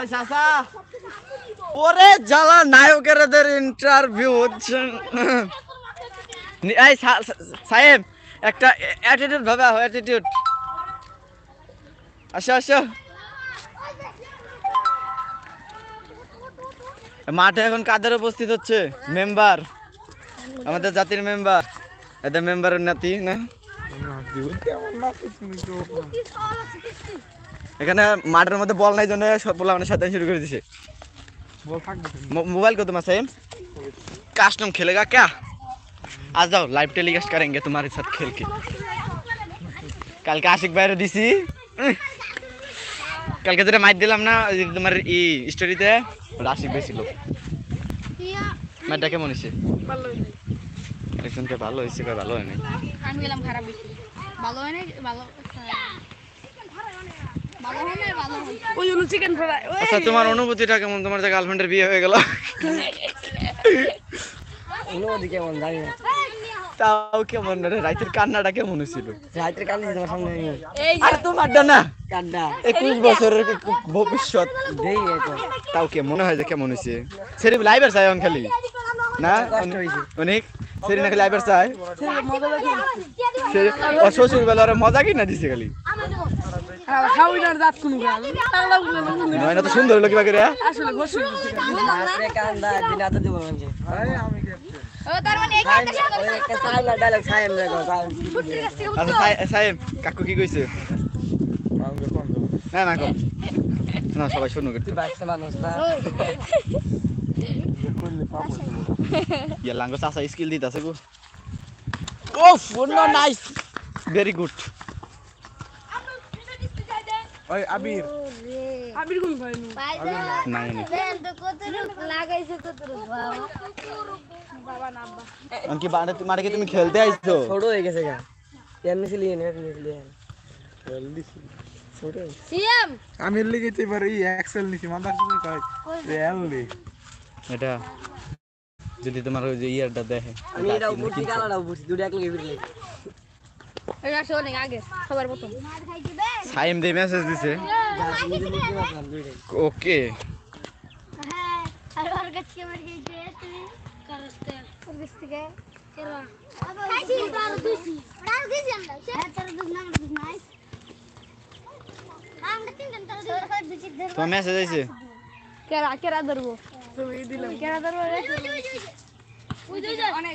ওই চাচা। ওরে জ্বালা নায়কেরদের ইন্টারভিউ এই সাহেব, একটা অ্যাটিটিউড ভাবে অ্যাটিটিউড আসো আসো। মাঠে এখন কাদের উপস্থিত হচ্ছে? মেম্বার। আমাদের জাতির মেম্বার। এদের মেম্বারের নাতি, না? এখানে মাঠের মধ্যে বল নাই জন্য সব সাথে শুরু করে দিছে। মোবাইল কত মাসে? কাস্টম খেলেগা ক্যা? আজ যাও লাইভ টেলিকাস্ট করেঙ্গে তোমার সাথে খেলকে। কালকে আশিক বাইরে দিছি। কালকে যেটা মাইর দিলাম না তোমার ই স্টোরিতে আশিক ভাই ছিল। মাইরটা কেমন হয়েছে ভালো হয়েছে ভালো হয়নি ভালো হয়নি ভালো ওই জন্য চিকেন ফ্রাই আচ্ছা তোমার অনুভূতিটা কেমন? তোমার যে গার্লফ্রেন্ডের বিয়ে হয়ে গেল। অনুমতি কেমন জানি না। তাও কেমন রে রাইতের কান্নাটা কেমন হয়েছিল? রাত্রে কাল তোমার সামনে আর তোমারটা না। কাড্ডা একুশ বছরের ভবিষ্যৎ। দেই তো। তাও কে মনে হয় যে কেমন হয়েছে? সেরি লাইভের চাই খালি। না? অনেক সেরি নাকি লাইভের চাই? মজা লাগে সেরি ও শ্বশুর বেলা মজা কি না দিছে খালি? নয়না তো সুন্দর হলো দিন আতে দিব মানে ও মানে আচ্ছা কাকু কি কইছে? না না কম না সবাই শুনুক ইয়া লাঙ্গো চাচা স্কিল দিতাছে গো। ওফ নাইস ভেরি গুড ওই আবির আবির কোন ভাই নু নাই নাই লাগাইছে কতটুকু বাবা অনকি বাড়ে মাঠে কি তুমি খেলতে আইছো ছোট হয়ে গেছে গা এমনি ছিলি এমনি ছিলি ছোট সিএম আমির লিখেছি এবার এই এক্সেল নিছি মাথা শুনে কয় রেল লি এটা যদি তোমার ওই যে ইয়ারটা দেখে আমি এটাও বুঝছি কালাটাও বুঝছি দুটো এক লগে ফিরলে সাইম দে মেসেজ দিছে। ওকে তোমার মেসেজ আইছে? কেরা কেরা ধরবো? কেরা ধরবো? রে অনেক।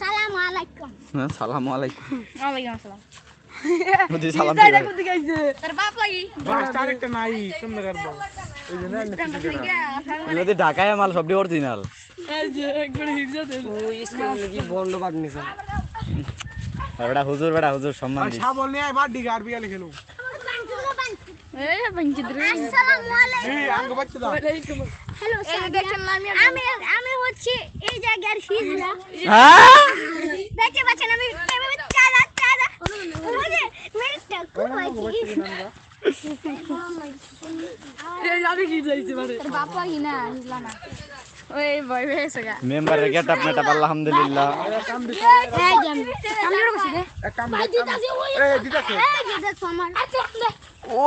সালাম আলাইকুম। হ্যাঁ সালাম আলাইকুম। ওয়ালাইকুম আসসালাম। বুঝি সালাম দিবে তোর বাপ লাগি? বাস আরেকটা নাই সুন্দর করব ওই জন্য যদি ঢাকায় মাল সবটি অরিজিনাল বন্ধ নিছে? হুজুর বেটা হুজুর সম্মান দিস। বাড়ি গার আসসালামু আলাইকুম। এই আঙ্গ বাচ্চা হ্যালো আমি হচ্ছে এই জায়গার হিজড়া। হ্যাঁ? দেখতে পাচ্ছেন আমি এভাবে চালা চালা মানে? মেম্বারের গেট আলহামদুলিল্লাহ। ও!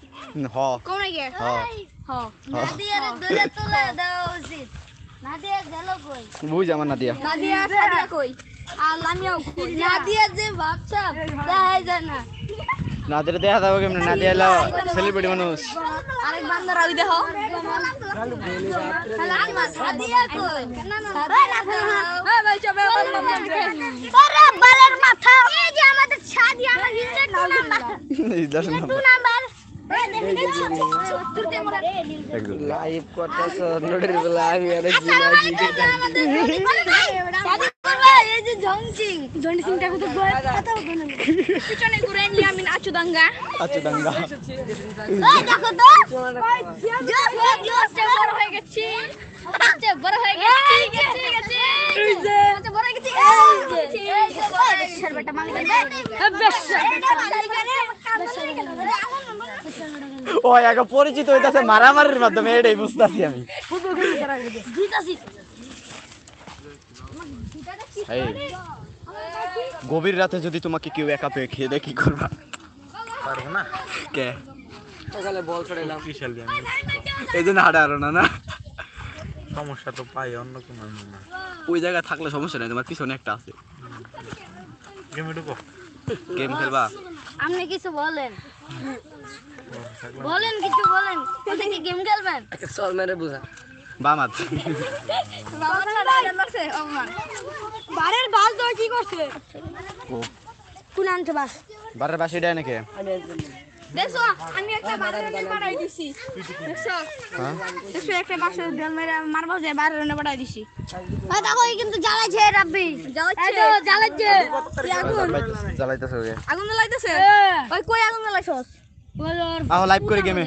হ কোনাকে হ হ নাদিয়ার দলে তোলা দাও উচিত নাদিয়া গেল কই বুঝ আমার না দিয়া নাদিয়া সাদিয়া কই আর লামিয়াও কই নাদিয়া যে ভাবছা তাই জানা নাদের দেখা যাব কেমন নাদি এলো সেলিব্রিটি মানুষ আরেক বান্দর ওই দেখো হ্যাঁ ভাই চবে ওরে বালের মাথা এই যে আমাদের ছাদি আমার two number two number live করতেছ নোটের বেলা আমি আরে পিছনে আমি নাচু দাঙ্গা আচ্ছা দাঙ্গা বড় হয়ে আচ্ছা, হয়ে গেছি আচ্ছা, বড় হয়ে গেছি ও এক পরিচিত হইতাছে মারামারির মাধ্যমে এটাই বুঝতেছি আমি। গভীর রাতে যদি তোমাকে কেউ একা পেয়ে খেয়ে দেয় কি করবা? পারব না। কে? সকালে বল ছড়াইলাম। বিশাল জ্ঞান এই জন্য হাঁটা আরও না না। সমস্যা তো পাই অন্য কোনো না। ওই জায়গায় থাকলে সমস্যা নেই তোমার পিছনে একটা আছে। গেমে ঢুকো। গেম খেলবা? আপনি কিছু বলেন। বলেন কিছু বলেন। কোথায় কি গেম খেলবেন? চল মেরে বুঝা। বামাত বারের বাল তো কি করছে? কোন আনছে বাস? বারের বাসি দেয় নাকি? দেখছ আমি একটা বারের পাঠাই দিছি। দেখছ? হ্যাঁ? দেখছ একটা বাসের দেল মেরে মারবো যে বারের পাঠাই দিছি। ওই দেখো এই কিন্তু জ্বালাচ্ছে রাব্বি। জ্বালাচ্ছে জ্বালাচ্ছে আগুন জ্বালাইতেছে আগুন জ্বালাইতেছে। ওই কই আগুন জ্বালাইছস? আহ লাইভ করে গেমে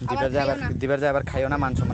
দিবার যায় আবার দিবার যায় আবার খাইও না মান সম্মান।